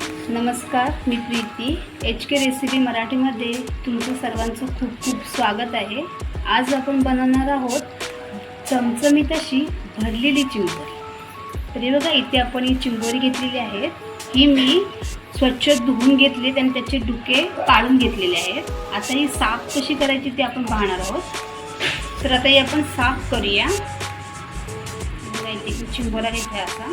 नमस्कार मी Preeti. H K recipe मराठीमध्ये तुमचं सर्वांचं खूप खूप स्वागत आहे. आज आपण बनवणार आहोत चमचमीत अशी भरलेली चिंबोरी तर बघा इथे आपण ही चिंबोरी घेतलेली आहे. ही मी स्वच्छ धुवून घेतली आणि त्याचे डुके काढून घेतलेले आहेत. आता ही साफ कशी करायची ते आपण पाहणार आहोत. तर आता ही आपण साफ करूया. चिंबोरा घेतला असा.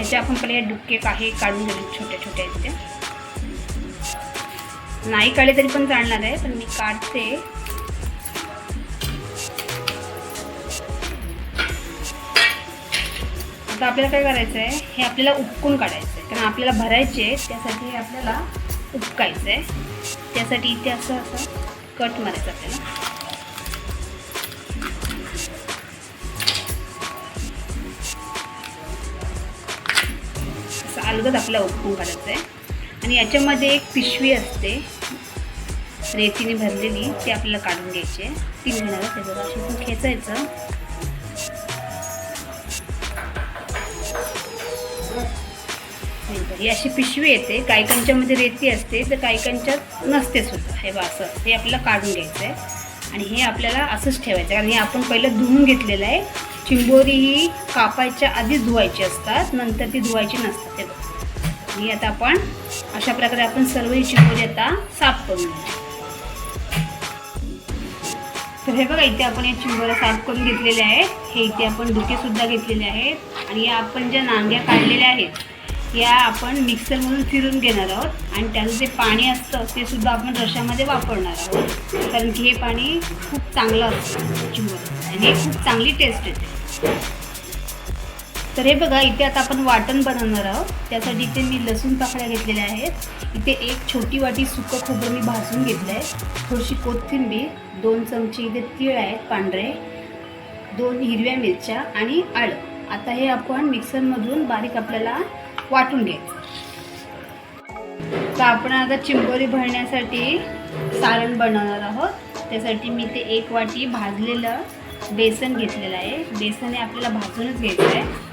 ह्याचे आपण पहिले हे डुबके काही काढून घेऊ छोट्या छोट्या आहेत त्या नाही काढले तरी पण चालणार आहे पण मी काढते. आता आपल्याला काय करायचं आहे हे आपल्याला उपकून काढायचं आहे कारण आपल्याला भरायचे आहे त्यासाठी आपल्याला उपकायचं आहे त्यासाठी इथे असं असं कट मारायचं आपल्याला. अलगद आपला ओपकून काढायचं आहे. आणि याच्यामध्ये एक पिशवी असते. रेतीने भरलेली ती आपल्याला काढून घ्यायची आहे. ती मिळणार त्याच्यावर अशी खेचायचं. ही अशी पिशवी येते. कायकांच्यामध्ये रेती असते तर कायकांच्यात नसते सुद्धा. हे बा असं हे आपल्याला काढून घ्यायचं आहे. आणि हे आपल्याला असंच ठेवायचं कारण हे आपण पहिलं धुवून घेतलेलं आहे. चिंबोरी ही कापायच्या आधीच धुवायची असतात. नंतर ती धुवायची नसतात. ते आणि आता आपण अशा प्रकारे आपण सर्व ही आता साफ करून तर हे बघा इथे आपण या चिंबोऱ्या साफ करून घेतलेल्या आहेत. हे इथे आपण डुकेसुद्धा घेतलेले आहेत. आणि या आपण ज्या नांग्या काढलेल्या आहेत या आपण मिक्सरमधून फिरून घेणार आहोत. आणि त्याचं जे पाणी असतं ते सुद्धा आपण रशामध्ये वापरणार आहोत. कारण की हे पाणी खूप चांगलं असतं चिंबर आणि हे खूप चांगली टेस्ट येते. तर हे बघा इथे आता आपण वाटण बनवणार आहोत. त्यासाठी इथे मी लसूण पाकळ्या घेतलेल्या आहेत. इथे एक छोटी वाटी सुकं खोबरं मी भाजून घेतलं आहे थोडीशी कोथिंबीर दोन चमचे इथे तीळ आहेत पांढरे. दोन हिरव्या मिरच्या आणि आळं. आता हे आपण मिक्सरमधून बारीक आपल्याला वाटून घ्यायचं. तर आपण आता चिंबोरी भरण्यासाठी सारण बनवणार आहोत. त्यासाठी मी ते एक वाटी भाजलेलं बेसन घेतलेलं आहे. बेसन हे आपल्याला भाजूनच घ्यायचं आहे.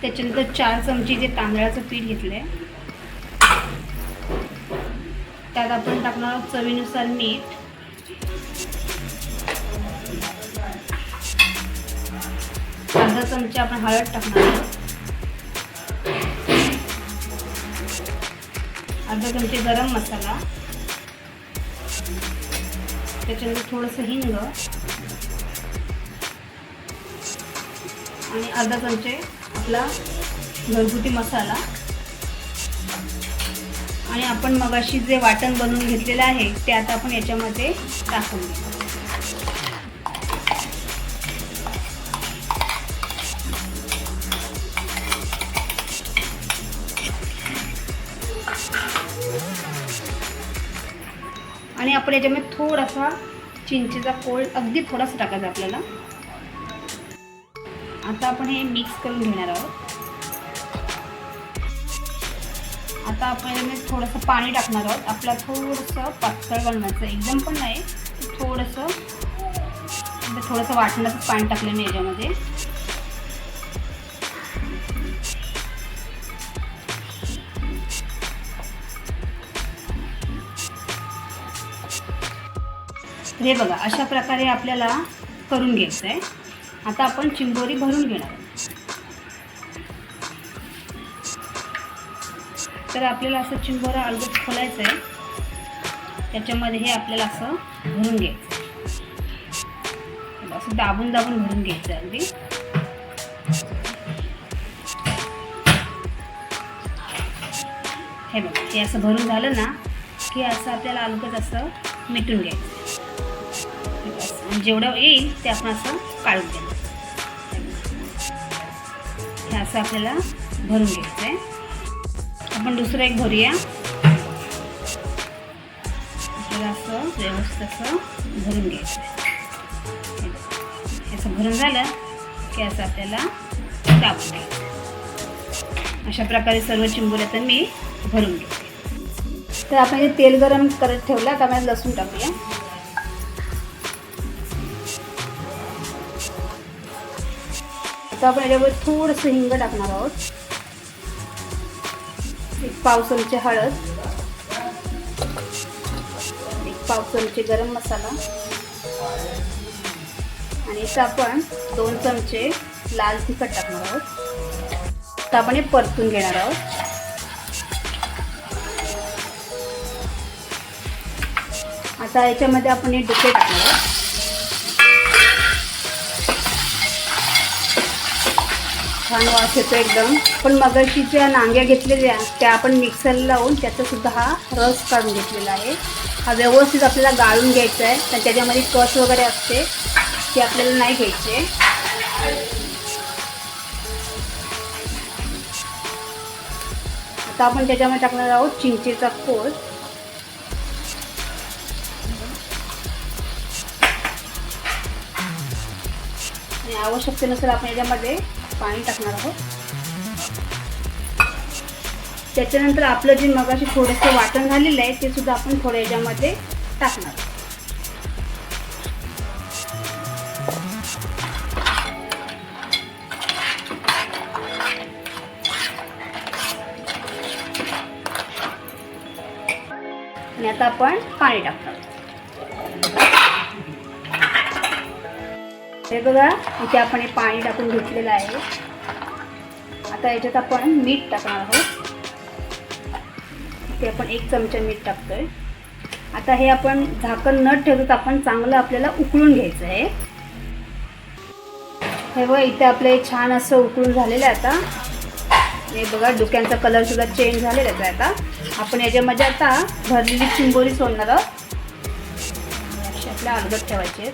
त्याच्यानंतर चार चमचे जे तांदळाचं पीठ घेतलं आहे त्यात आपण टाकणार आहोत चवीनुसार मीठ. अर्धा चमचा आपण हळद टाकणार आहोत. अर्धा चमचे गरम मसाला. त्याच्यानंतर थोडंसं हिंग. आणि अर्धा चमचे आपला घरगुती मसाला. आणि आपण मगाशी जे वाटण बनवून घेतलेलं आहे ते आता आपण याच्यामध्ये टाकून घेऊ आणि आपण याच्यामध्ये थोडासा चिंचेचा कोळ अगदी थोडासा टाकायचा आपल्याला. आता आपण हे मिक्स करून घेणार आहोत. आता आपण थोडंसं पाणी टाकणार आहोत. आपला थोडंसं पातळ बनवायचं. एकदम पण नाही थोडंसं म्हणजे थोडंसं वाटण्याचं पाणी टाकलं मी याच्यामध्ये. हे बघा अशा प्रकारे आपल्याला करून घ्यायचं आहे आता आपण चिंबोरी भरून घेणार. तर आपल्याला असं चिंबोरा अलगद खोलायचं आहे. त्याच्यामध्ये हे आपल्याला असं भरून घ्यायचं. असं दाबून दाबून भरून घ्यायचं आहे अगदी. हे बघ हे असं भरून झालं ना की असं आपल्याला अलगद असं मिटून घ्यायचं. जेवढं येईल ते आपण असं काढून घ्यायचं हे असं आपल्याला भरून घ्यायचं आहे आपण दुसरं एक भरूया. आपल्याला असं व्यवस्थित असं भरून घ्यायचं आहे हे असं भरून झालं की असं आपल्याला टाकून घ्यायचं अशा प्रकारे सर्व चिंबोऱ्या तर मी भरून घेते. तर आपण हे तेल गरम करत ठेवलं तर आपण लसूण टाकूया. आता आपण याच्यावर थोडंसं हिंग टाकणार आहोत. एक पाव चमचे हळद. एक पाव चमचे गरम मसाला. आणि इथं आपण दोन चमचे लाल तिखट टाकणार आहोत. आता आपण हे परतून घेणार आहोत. आता याच्यामध्ये आपण हे डुके टाकणार आहोत. छान वास येतो एकदम. पण मगाशी ज्या नांग्या घेतलेल्या त्या आपण मिक्सरला लावून त्याचा सुद्धा हा रस काढून घेतलेला आहे. हा व्यवस्थित आपल्याला गाळून घ्यायचा आहे. तर त्याच्यामध्ये कस वगैरे असते ते आपल्याला नाही घ्यायचे. आता आपण त्याच्यामध्ये टाकणार आहोत चिंचेचा कोळ आणि आवश्यकतेनुसार आपण याच्यामध्ये पाणी टाकणार आहोत. त्याच्यानंतर आपलं जे मगाशी थोडंसं वाटण झालेलं आहे ते सुद्धा आपण थोडं याच्यामध्ये टाकणार आणि आता आपण पाणी टाकणार हे बघा इथे आपण हे पाणी टाकून घेतलेलं आहे. आता याच्यात आपण मीठ टाकणार आहोत. इथे आपण एक चमचा मीठ टाकतोय. आता हे आपण झाकण न ठेवता आपण चांगलं आपल्याला उकळून घ्यायचं आहे. हे बघा इथे आपलं हे छान असं उकळून झालेलं आहे आता. हे बघा डोक्यांचा कलर सुद्धा चेंज झालेला आहे आता. आपण याच्यामध्ये आता भरलेली चिंबोरी सोडणार आहोत. अशी आपल्या अर्धत ठेवायची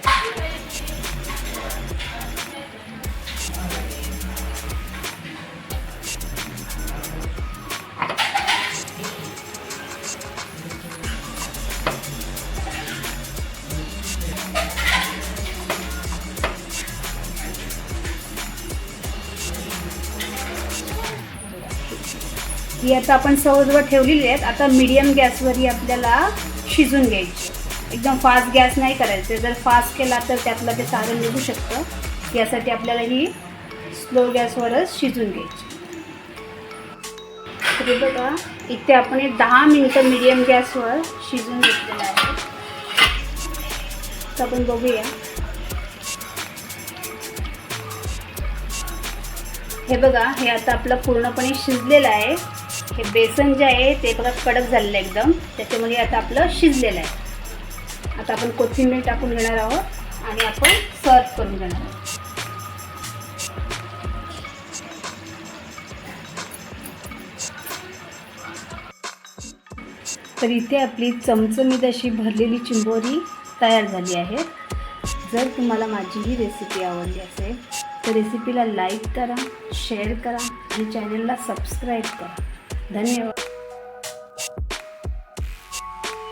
ही आता आपण सहजवर ठेवलेली आहेत आता मीडियम गॅसवर ही आपल्याला शिजून घ्यायची. एकदम फास्ट गॅस नाही करायचं. जर फास्ट केला तर त्यातलं ते सारण निघू शकतं. यासाठी आपल्याला ही स्लो गॅसवरच शिजून घ्यायची. तरी बघा इथे आपण एक दहा मिनटं मीडियम गॅसवर शिजून घेतलेलं आहे. तर आपण बघूया. हे बघा हे आता आपलं पूर्णपणे शिजलेलं आहे. हे बेसन जे आहे ते बघा कडक झालेलं आहे एकदम. त्याच्यामध्ये आता आपलं शिजलेलं आहे. आता आपण कोथिंबीर टाकून घेणार आहोत आणि आपण सर्व करून घेणार आहोत. तर इथे आपली चमचमीत अशी भरलेली चिंबोरी तयार झाली आहे. जर तुम्हाला माझी ही रेसिपी आवडली असेल तर रेसिपीला लाईक करा शेअर करा आणि चॅनलला सबस्क्राईब करा. ಧನ್ಯವಾದ